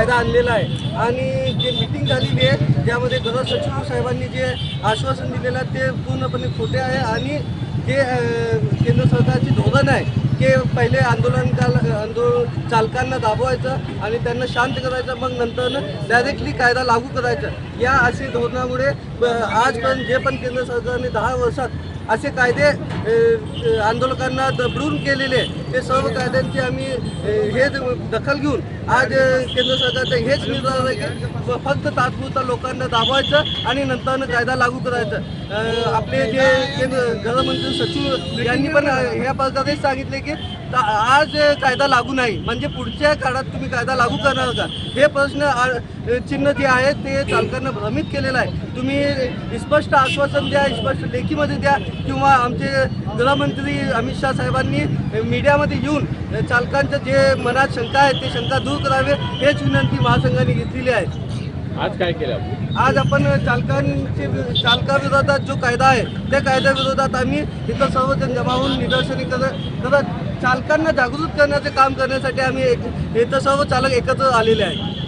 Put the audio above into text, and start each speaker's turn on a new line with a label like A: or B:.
A: कायदा आणलेला आहे. आणि जे मिटिंग झालेली आहे ज्यामध्ये गृह सचिव साहेबांनी जे आश्वासन दिलेलं आहे ते पूर्णपणे खोटे आहे. आणि जे केंद्र सरकारचे धोरण आहे ते पहिले आंदोलनकाल आंदोलन चालकांना दाबवायचं आणि त्यांना शांत करायचं. मग नंतर डायरेक्टली कायदा लागू करायचा. या असे धोरणामुळे आजपर्यंत जे पण केंद्र सरकारने दहा वर्षात असे कायदे आंदोलकांना दबडून केलेले हे सर्व कायद्यांची आम्ही हे दखल घेऊन आज केंद्र सरकारचं हेच निर्धार आहे की फक्त तात्पुरता लोकांना दाबवायचं आणि नंतर कायदा लागू करायचं. आपले जे केंद्र गृहमंत्री सचिव यांनी पण ह्या प्रकारेच सांगितले की आज कायदा लागू नाही. म्हणजे पुढच्या काळात तुम्ही कायदा लागू करणार का? हे प्रश्न चिन्ह जे आहे ते चालकांना भ्रमित केलेलं आहे. तुम्ही स्पष्ट आश्वासन द्या स्पष्ट लेखीमध्ये द्या किंवा आमचे गृहमंत्री अमित शाह साहेबांनी मीडिया मीडियामध्ये येऊन चालकांच्या जे मनात शंका आहेत ते शंका दूर करावे हेच विनंती महासंघाने घेतलेली आहे.
B: आज काय केलं
A: आज आपण चालकांचे चालकाविरोधात जो कायदा आहे त्या कायद्याविरोधात आम्ही इथं सर्वजण जमा होऊन निदर्शने करत चालकांना जागृत करण्याचे काम करण्यासाठी आम्ही एक इथं सर्व चालक एकत्र आलेले आहेत.